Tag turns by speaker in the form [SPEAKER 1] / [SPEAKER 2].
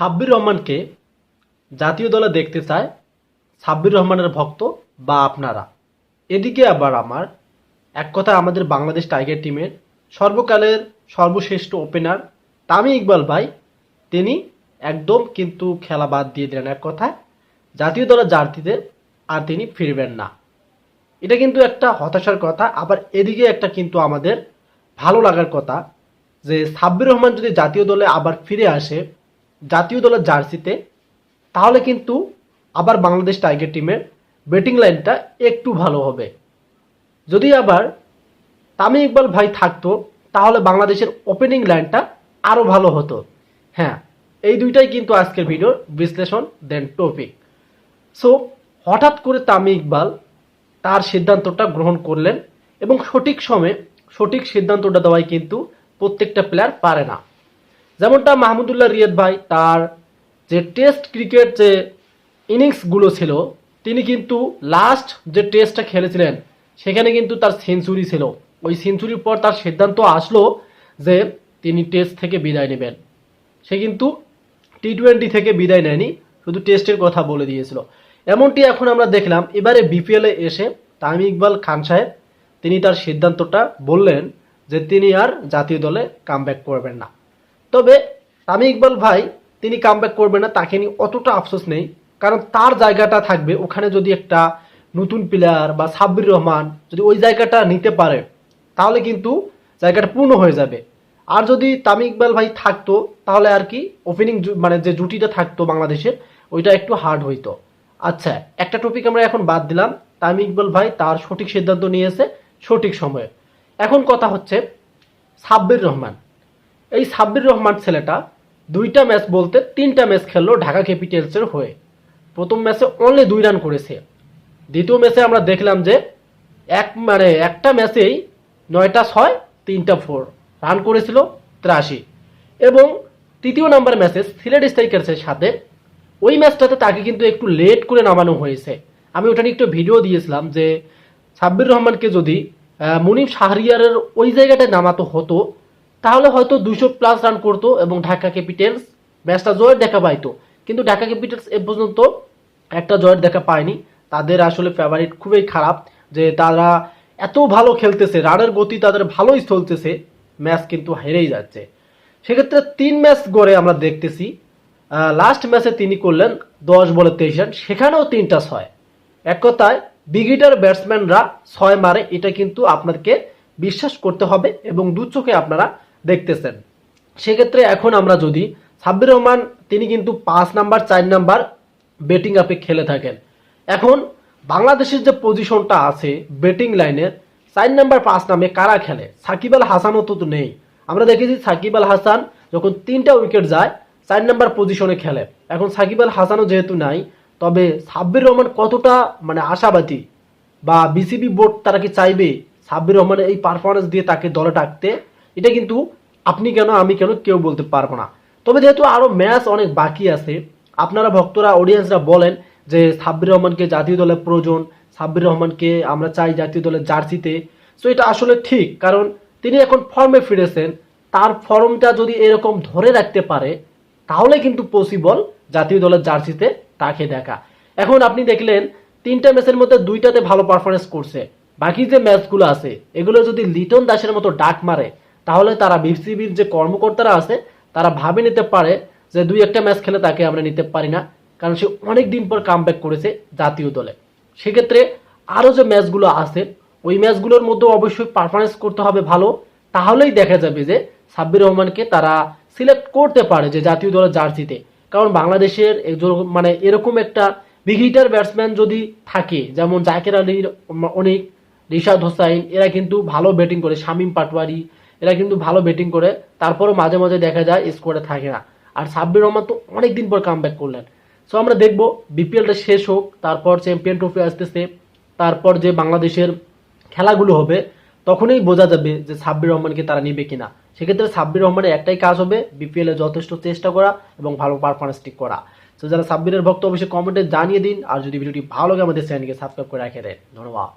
[SPEAKER 1] সাব্বির রহমানকে জাতীয় দলে দেখতে চায় সাব্বির রহমানের ভক্ত বা আপনারা। এদিকে আবার আমার, এক কথা আমাদের বাংলাদেশ টাইগার টিমের সর্বকালের সর্বশ্রেষ্ঠ ওপেনার তামি ইকবাল ভাই, তিনি একদম কিন্তু খেলা বাদ দিয়ে দিলেন এক কথায়। জাতীয় দলের জার্সিতে আর তিনি ফিরবেন না। এটা কিন্তু একটা হতাশার কথা, আবার এদিকে একটা কিন্তু আমাদের ভালো লাগার কথা যে সাব্বির রহমান যদি জাতীয় দলে আবার ফিরে আসে জাতীয় দলের জার্সিতে, তাহলে কিন্তু আবার বাংলাদেশ টাইগার টিমের ব্যাটিং লাইনটা একটু ভালো হবে। যদি আবার তামিম ইকবাল ভাই থাকতো, তাহলে বাংলাদেশের ওপেনিং লাইনটা আরও ভালো হতো। হ্যাঁ এই দুইটাই কিন্তু আজকের ভিডিওর বিশ্লেষণ দেন টপিক সো হঠাৎ করে তামিম ইকবাল তার সিদ্ধান্তটা গ্রহণ করলেন এবং সঠিক সময়ে সঠিক সিদ্ধান্তটা দেওয়াই কিন্তু প্রত্যেকটা প্লেয়ার পারে না। যেমনটা মাহমুদুল্লাহ রিয়াদ ভাই তার যে টেস্ট ক্রিকেট যে ইনিংসগুলো ছিল, তিনি কিন্তু লাস্ট যে টেস্টটা খেলেছিলেন, সেখানে কিন্তু তার সেঞ্চুরি ছিল। ওই সেঞ্চুরির পর তার সিদ্ধান্ত আসলো যে তিনি টেস্ট থেকে বিদায় নেবেন। সে কিন্তু টি টোয়েন্টি থেকে বিদায় নেয়নি, শুধু টেস্টের কথা বলে দিয়েছিল। এমনটি এখন আমরা দেখলাম। এবারে বিপিএলে এসে তামিম ইকবাল খান সাহেব, তিনি তার সিদ্ধান্তটা বললেন যে তিনি আর জাতীয় দলে কামব্যাক করবেন না। তবে তামিম ইকবাল ভাই, তিনি কামব্যাক করবেন না, তাকে নিয়ে অতটা আফসোস নেই। কারণ তার জায়গাটা থাকবে ওখানে যদি একটা নতুন প্লেয়ার বা সাব্বির রহমান যদি ওই জায়গাটা নিতে পারে, তাহলে কিন্তু জায়গাটা পূর্ণ হয়ে যাবে। আর যদি তামিম ইকবাল ভাই থাকতো, তাহলে আর কি ওপেনিং মানে যে জুটিটা থাকতো বাংলাদেশের, ওইটা একটু হার্ড হইতো। আচ্ছা একটা টপিক আমরা এখন বাদ দিলাম। তামিম ইকবাল ভাই তার সঠিক সিদ্ধান্ত নিয়েছে সঠিক সময়ে। এখন কথা হচ্ছে সাব্বির রহমান। এই সাব্বির রহমান ছেলেটা দুইটা ম্যাচ বলতে তিনটা ম্যাচ খেললো ঢাকা ক্যাপিটালসের হয়ে। প্রথম ম্যাচে অনলি দুই রান করেছে। দ্বিতীয় ম্যাচে আমরা দেখলাম যে এক মানে একটা ম্যাচেই নয়টা ছয়, তিনটা ফোর রান করেছিল ত্রাশি। এবং তৃতীয় নাম্বার ম্যাচে সিলেট স্ট্রাইকার্সের সাথে ওই ম্যাচটাতে তাকে কিন্তু একটু লেট করে নামানো হয়েছে। আমি ওটা নিয়ে একটু ভিডিও দিয়েছিলাম যে সাব্বির রহমানকে যদি মুনিম শাহরিয়ারের ওই জায়গাটায় নামাতো হতো তাহলে হয়তো দুশো প্লাস রান করতো এবং ঢাকা ক্যাপিটালস ম্যাচটা জয়ের দেখা পাইতো। কিন্তু ঢাকা ক্যাপিটালস এ পর্যন্ত একটা জয়ের দেখা পায়নি। তাদের আসলে ফেভারিট খুবই খারাপ যে তারা এত ভালো খেলতেছে রানের গতি তাদের ভালোই চলতেছে ম্যাচ কিন্তু হেরেই যাচ্ছে। সেক্ষেত্রে তিন ম্যাচ গড়ে আমরা দেখতেছি। লাস্ট ম্যাচে তিনি করলেন দশ বলে তেইশ রান সেখানেও তিনটা ছয়। এক কথায় বিগিটার ব্যাটসম্যানরা ছয় মারে, এটা কিন্তু আপনাকে বিশ্বাস করতে হবে এবং দু চোখে আপনারা দেখতেছেন। সেক্ষেত্রে এখন আমরা যদি সাব্বির রহমান, তিনি কিন্তু পাঁচ নাম্বার, চার নাম্বার ব্যাটিং আপে খেলে থাকেন। এখন বাংলাদেশের যে পজিশনটা আছে ব্যাটিং লাইনের চার নাম্বার, পাঁচ নামে কারা খেলে? সাকিব আল হাসানও তো তো নেই। আমরা দেখেছি সাকিব আল হাসান যখন তিনটা উইকেট যায়, চার নাম্বার পজিশনে খেলে। এখন সাকিব আল হাসানও যেহেতু নাই, তবে সাব্বির রহমান কতটা মানে আশাবাদী বা বিসিবি বোর্ড তারা কি চাইবে সাব্বির রহমানের এই পারফরমেন্স দিয়ে তাকে দলে ডাকতে? এটা কিন্তু আপনি কেন, আমি কেন কেউ বলতে পারব না। তবে যেহেতু আরও ম্যাচ অনেক বাকি আছে, আপনারা ভক্তরা অডিয়েন্সরা বলেন যে সাব্বির রহমানকে জাতীয় দলে প্রয়োজন, সাব্বির রহমানকে আমরা চাই জাতীয় দলের জার্সিতে। সো এটা আসলে ঠিক, কারণ তিনি এখন ফর্মে ফিরেছেন, তার ফর্মটা যদি এরকম ধরে রাখতে পারে, তাহলে কিন্তু পসিবল জাতীয় দলের জার্সিতে তাকে দেখা। এখন আপনি দেখলেন, তিনটা ম্যাচের মধ্যে দুইটাতে ভালো পারফরমেন্স করছে। বাকি যে ম্যাচগুলো আছে, এগুলো যদি লিটন দাসের মতো ডাক মারে তাহলে তারা বিসিবির যে কর্মকর্তারা আছে, তারা ভাবে নিতে পারে যে দুই একটা ম্যাচ খেলে তাকে আমরা নিতে পারি না, কারণ সে অনেক দিন পর কাম করেছে জাতীয় দলে। সেক্ষেত্রে আরও যে ম্যাচগুলো আছে, ওই ম্যাচগুলোর মধ্যে অবশ্যই পারফরমেন্স করতে হবে ভালো। তাহলেই দেখা যাবে যে সাব্বির রহমানকে তারা সিলেক্ট করতে পারে যে জাতীয় দলের জার্সিতে। কারণ বাংলাদেশের মানে এরকম একটা বিগিটার ব্যাটসম্যান যদি থাকে, যেমন জাকের আলীর অনেক, রিশাদ হোসাইন, এরা কিন্তু ভালো ব্যাটিং করে। শামীম পাটওয়ারি এরা কিন্তু ভালো ব্যাটিং করে, তারপরও মাঝে মাঝে দেখা যায় স্কোয়াডে থাকে না। আর সাব্বির রহমান তো অনেক দিন পর কাম করলেন। সো আমরা দেখব বিপিএলটা শেষ হোক, তারপর চ্যাম্পিয়ন ট্রফি আসতেছে, তারপর যে বাংলাদেশের খেলাগুলো হবে, তখনই বোঝা যাবে যে সাব্বির রহমানকে তারা নিবে কিনা। সেক্ষেত্রে সাব্বির রহমানের একটাই কাজ হবে বিপিএল যথেষ্ট চেষ্টা করা এবং ভালো পারফরমেন্স ঠিক করা। তো যারা সাব্বিরের ভক্ত, অবশ্যই কমেন্টে জানিয়ে দিন। আর যদি ভিডিওটি ভালো লাগে, আমাদের চ্যানেলকে সাবস্ক্রাইব করে রেখে দেন। ধন্যবাদ।